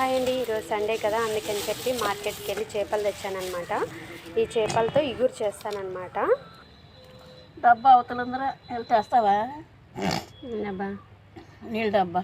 Hi అండి ఈరోజు Sunday కదా అందుకని చెప్పి మార్కెట్కి వెళ్ళి చేపలు తెచ్చానమాట ఈ చేపలతో ఇగురు చేస్తానన్నమాట. డబ్బా అవతలందరూ వెళ్ళి తెస్తావా? అబ్బా నీళ్ళ డబ్బా.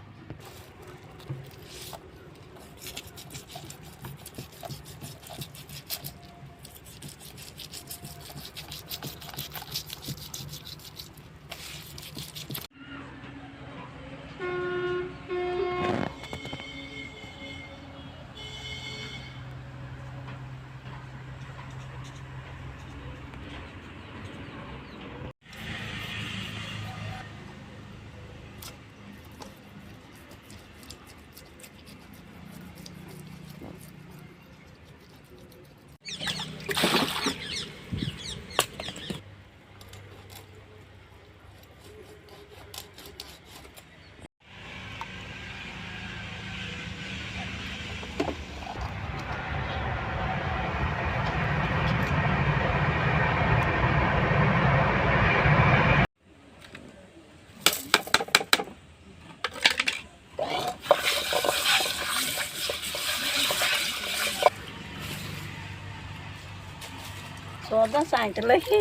మొత్తం సాయంత్రంలోకి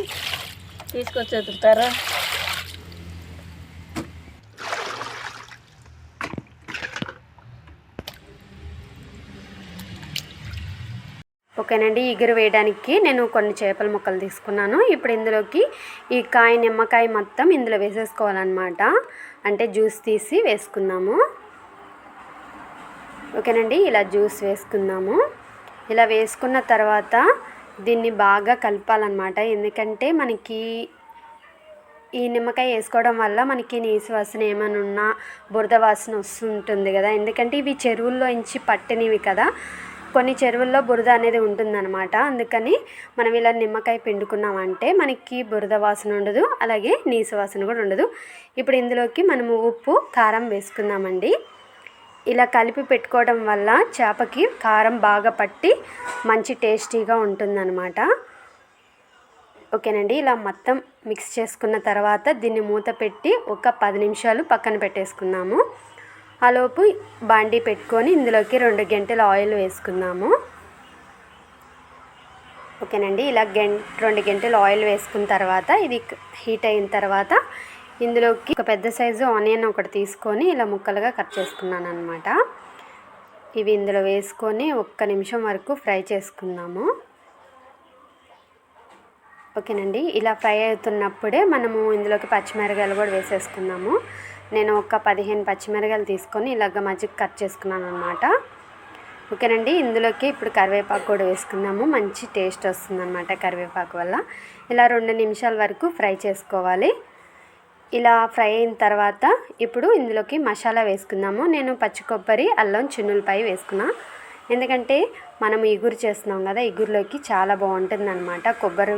తీసుకొచ్చి వెతుకుతారా ఓకేనండి ఇగురు వేయడానికి నేను కొన్ని చేపల ముక్కలు తీసుకున్నాను. ఇప్పుడు ఇందులోకి ఈ కాయ నిమ్మకాయ మొత్తం ఇందులో వేసేసుకోవాలన్నమాట. అంటే జ్యూస్ తీసి వేసుకున్నాము. ఓకేనండి ఇలా జ్యూస్ వేసుకున్నాము. ఇలా వేసుకున్న తర్వాత దీన్ని బాగా కలపాలన్నమాట. ఎందుకంటే మనకి ఈ నిమ్మకాయ వేసుకోవడం వల్ల మనకి నీసు వాసన ఏమైనా ఉన్నా బురద వాసన వస్తుంటుంది కదా. ఎందుకంటే ఇవి చెరువుల్లో ఇంచి పట్టినవి కదా. కొన్ని చెరువుల్లో బురద అనేది ఉంటుందన్నమాట. అందుకని మనం ఇలా నిమ్మకాయ పిండుకున్నామంటే మనకి బురద వాసన ఉండదు అలాగే నీసు వాసన కూడా ఉండదు. ఇప్పుడు ఇందులోకి మనము ఉప్పు కారం వేసుకుందామండి. ఇలా కలిపి పెట్టుకోవడం వల్ల చేపకి కారం బాగా పట్టి మంచి టేస్టీగా ఉంటుందన్నమాట. ఓకేనండి ఇలా మొత్తం మిక్స్ చేసుకున్న తర్వాత దీన్ని మూత పెట్టి ఒక పది నిమిషాలు పక్కన పెట్టేసుకుందాము ఆలోపు బాండీ పెట్టుకొని ఇందులోకి రెండు గంటల ఆయిల్ వేసుకుందాము. ఓకేనండి ఇలా గెం రెండు గంటలు ఆయిల్ వేసుకున్న తర్వాత ఇది హీట్ అయిన తర్వాత ఇందులోకి ఒక పెద్ద సైజు ఆనియన్ ఒకటి తీసుకొని ఇలా ముక్కలుగా కట్ చేసుకున్నాను అనమాట ఇవి ఇందులో వేసుకొని ఒక్క నిమిషం వరకు ఫ్రై చేసుకుందాము. ఓకేనండి ఇలా ఫ్రై అవుతున్నప్పుడే మనము ఇందులోకి పచ్చిమిరకాయలు కూడా వేసేసుకుందాము. నేను ఒక పదిహేను పచ్చిమిరకాయలు తీసుకొని ఇలాగ మజ్జిగ కట్ చేసుకున్నాను అనమాట ఓకేనండి ఇందులోకి ఇప్పుడు కరివేపాకు కూడా వేసుకుందాము. మంచి టేస్ట్ వస్తుందన్నమాట కరివేపాకు వల్ల. ఇలా రెండు నిమిషాల వరకు ఫ్రై చేసుకోవాలి. ఇలా ఫ్రై అయిన తర్వాత ఇప్పుడు ఇందులోకి మసాలా వేసుకుందాము. నేను పచ్చి కొబ్బరి అల్లం చిన్నులపై వేసుకున్నా. ఎందుకంటే మనం ఇగురు చేస్తున్నాం కదా ఇగురులోకి చాలా బాగుంటుంది అనమాట కొబ్బరి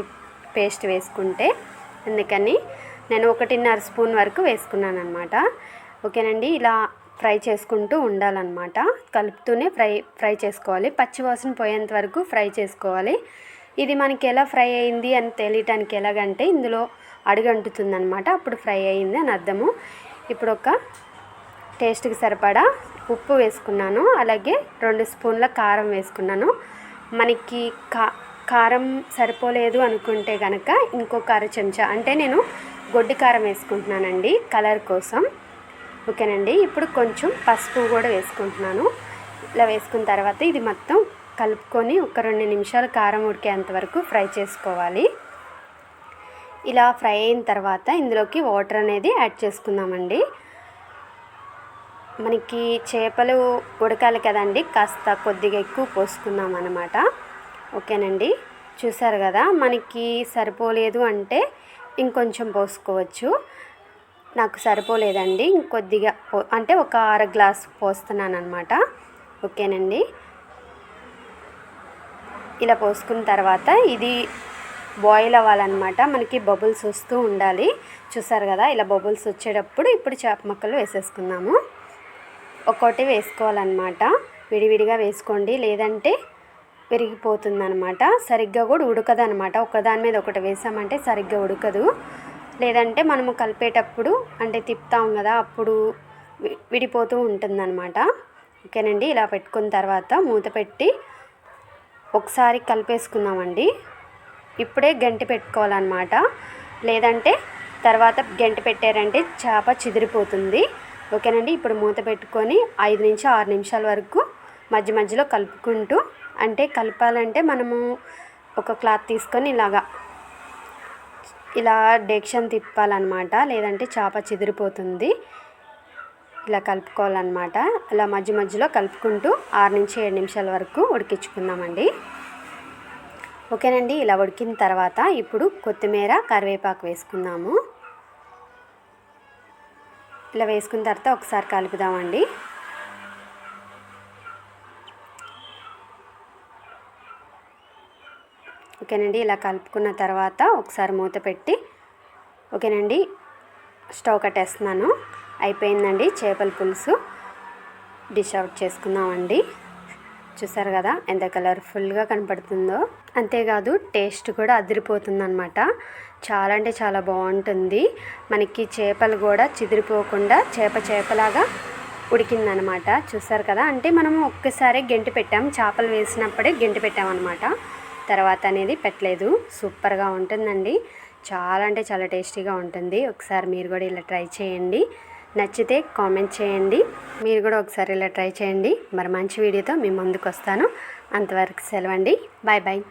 పేస్ట్ వేసుకుంటే. అందుకని నేను ఒకటిన్నర స్పూన్ వరకు వేసుకున్నాను అనమాట ఓకేనండి ఇలా ఫ్రై చేసుకుంటూ ఉండాలన్నమాట. కలుపుతూనే ఫ్రై ఫ్రై చేసుకోవాలి. పచ్చివాసన పోయేంత వరకు ఫ్రై చేసుకోవాలి. ఇది మనకి ఎలా ఫ్రై అయింది అని తెలియటానికి ఎలాగంటే ఇందులో అడుగంటుతుందనమాట అప్పుడు ఫ్రై అయింది అని అర్థము. ఇప్పుడు ఒక టేస్ట్కి సరిపడా ఉప్పు వేసుకున్నాను. అలాగే రెండు స్పూన్ల కారం వేసుకున్నాను. మనకి కా కారం సరిపోలేదు అనుకుంటే కనుక ఇంకొక అర చెంచా అంటే నేను గొడ్డి కారం వేసుకుంటున్నానండి కలర్ కోసం. ఓకేనండి? ఇప్పుడు కొంచెం పసుపు కూడా వేసుకుంటున్నాను. ఇలా వేసుకున్న తర్వాత ఇది మొత్తం కలుపుకొని ఒక రెండు నిమిషాలు కారం ఉడికేంత వరకు ఫ్రై చేసుకోవాలి. ఇలా ఫ్రై అయిన తర్వాత ఇందులోకి వాటర్ అనేది యాడ్ చేసుకుందామండి. మనకి చేపలు ఉడకాలి కదండి కాస్త కొద్దిగా ఎక్కువ పోసుకుందాం అన్నమాట. ఓకేనండి? చూసారు కదా మనకి సరిపోలేదు అంటే ఇంకొంచెం పోసుకోవచ్చు. నాకు సరిపోలేదండి ఇంకొద్దిగా పో అంటే ఒక అర గ్లాస్ పోస్తున్నాను అనమాట ఓకేనండి? ఇలా పోసుకున్న తర్వాత ఇది బాయిల్ అవ్వాలన్నమాట. మనకి బబుల్స్ వస్తూ ఉండాలి. చూసారు కదా ఇలా బబుల్స్ వచ్చేటప్పుడు ఇప్పుడు చేప ముక్కలు వేసేసుకుందాము. ఒక్కోటి వేసుకోవాలన్నమాట. విడివిడిగా వేసుకోండి. లేదంటే విరిగిపోతుందన్నమాట. సరిగ్గా కూడా ఉడకదు అనమాట ఒకదాని మీద ఒకటి వేసామంటే సరిగ్గా ఉడకదు. లేదంటే మనము కలిపేటప్పుడు అంటే తిప్పుతాం కదా అప్పుడు వి- విడిపోతూ ఉంటుందన్నమాట. ఓకేనండి? ఇలా పెట్టుకున్న తర్వాత మూత పెట్టి ఒకసారి కలిపేసుకుందామండి. ఇప్పుడే గంటి పెట్టుకోవాలన్నమాట. లేదంటే తర్వాత గంటి పెట్టారంటే చేప చిదిరిపోతుంది. ఓకేనండి? ఇప్పుడు మూత పెట్టుకొని ఐదు నుంచి ఆరు నిమిషాల వరకు మధ్య మధ్యలో కలుపుకుంటూ అంటే కలపాలంటే మనము ఒక క్లాత్ తీసుకొని ఇలాగా ఇలా డెక్షన్ తిప్పాలన్నమాట. లేదంటే చేప చిదిరిపోతుంది. ఇలా కలుపుకోవాలన్నమాట. ఇలా మధ్య మధ్యలో కలుపుకుంటూ ఆరు నుంచి ఏడు నిమిషాల వరకు ఉడికించుకుందామండి. ఓకేనండి ఇలా ఉడికిన తర్వాత ఇప్పుడు కొత్తిమీర కరివేపాకు వేసుకుందాము. ఇలా వేసుకున్న తర్వాత ఒకసారి కలుపుదామండి. ఓకేనండి ఇలా కలుపుకున్న తర్వాత ఒకసారి మూత పెట్టి ఓకేనండి స్టవ్ కట్టేస్తున్నాను. అయిపోయిందండి చేపల పులుసు. డిష్ అవుట్ చేసుకుందామండి. చూసారు కదా ఎంత కలర్ఫుల్గా కనపడుతుందో. అంతేకాదు టేస్ట్ కూడా అదిరిపోతుందన్నమాట. చాలా అంటే చాలా బాగుంటుంది. మనకి చేపలు కూడా చిదిరిపోకుండా చేప చేపలాగా ఉడికిందనమాట చూసారు కదా? అంటే మనము ఒక్కసారి గెంటి పెట్టాం. చేపలు వేసినప్పుడే గెంటి పెట్టామన్నమాట. తర్వాత అనేది పెట్టలేదు. సూపర్గా ఉంటుందండి. చాలా అంటే చాలా టేస్టీగా ఉంటుంది. ఒకసారి మీరు కూడా ఇలా ట్రై చేయండి. నచ్చితే కామెంట్ చేయండి. మీరు కూడా ఒకసారి ఇలా ట్రై చేయండి. మరి మంచి వీడియోతో మీ ముందుకు వస్తాను. అంతవరకు సెలవండి. Bye bye.